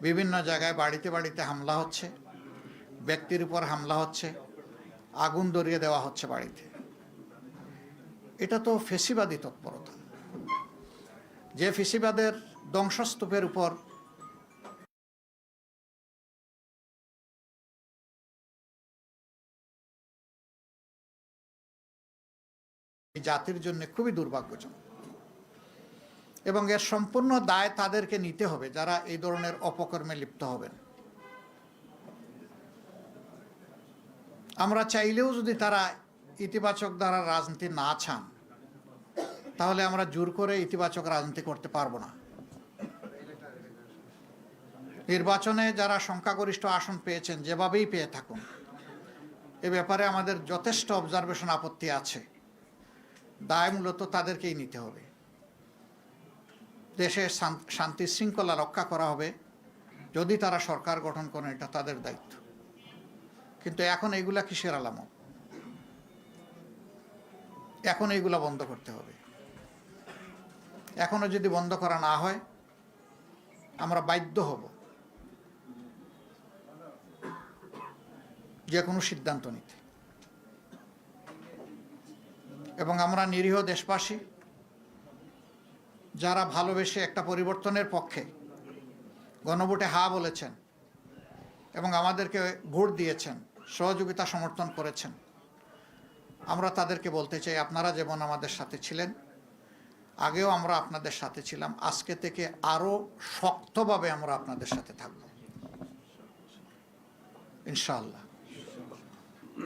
বিভিন্ন জায়গায় বাড়িতে বাড়িতে হামলা হচ্ছে, ব্যক্তির উপর হামলা হচ্ছে, আগুন ধরিয়ে দেওয়া হচ্ছে বাড়িতে। এটা তো ফেসিবাদী তৎপরতা। যে ফেসিবাদের ধ্বংসস্তূপের উপর জাতির জন্য খুবই দুর্ভাগ্যজনক। এবং এর সম্পূর্ণ দায় তাদেরকে নিতে হবে যারা এই ধরনের অপকর্মে লিপ্ত হবেন। আমরা চাইলেও যদি তারা ইতিবাচক দ্বারা রাজনীতি না চান, তাহলে আমরা জোর করে ইতিবাচক রাজনীতি করতে পারব না। নির্বাচনে যারা সংখ্যাগরিষ্ঠ আসন পেয়েছেন, যেভাবেই পেয়ে থাকুন, এ ব্যাপারে আমাদের যথেষ্ট অবজারভেশন আপত্তি আছে। দায় মূলত তাদেরকেই নিতে হবে। দেশে শান- শান্তি শৃঙ্খলা রক্ষা করা হবে যদি তারা সরকার গঠন করেন এটা তাদের দায়িত্ব। কিন্তু এখন এইগুলা কিসের আলামত? এখন এইগুলা বন্ধ করতে হবে। এখনও যদি বন্ধ করা না হয়, আমরা বাধ্য হব। যে কোনো সিদ্ধান্ত নিতে। এবং আমরা নিরীহ দেশবাসী যারা ভালোবেসে একটা পরিবর্তনের পক্ষে গণভোটে হা বলেছেন এবং আমাদেরকে ভোট দিয়েছেন, সহযোগিতা সমর্থন করেছেন, আমরা তাদেরকে বলতে চাই, আপনারা যেমন আমাদের সাথে ছিলেন, আগেও আমরা আপনাদের সাথে ছিলাম, আজকে থেকে আরও শক্তভাবে আমরা আপনাদের সাথে থাকব। ইনশাআল্লাহ।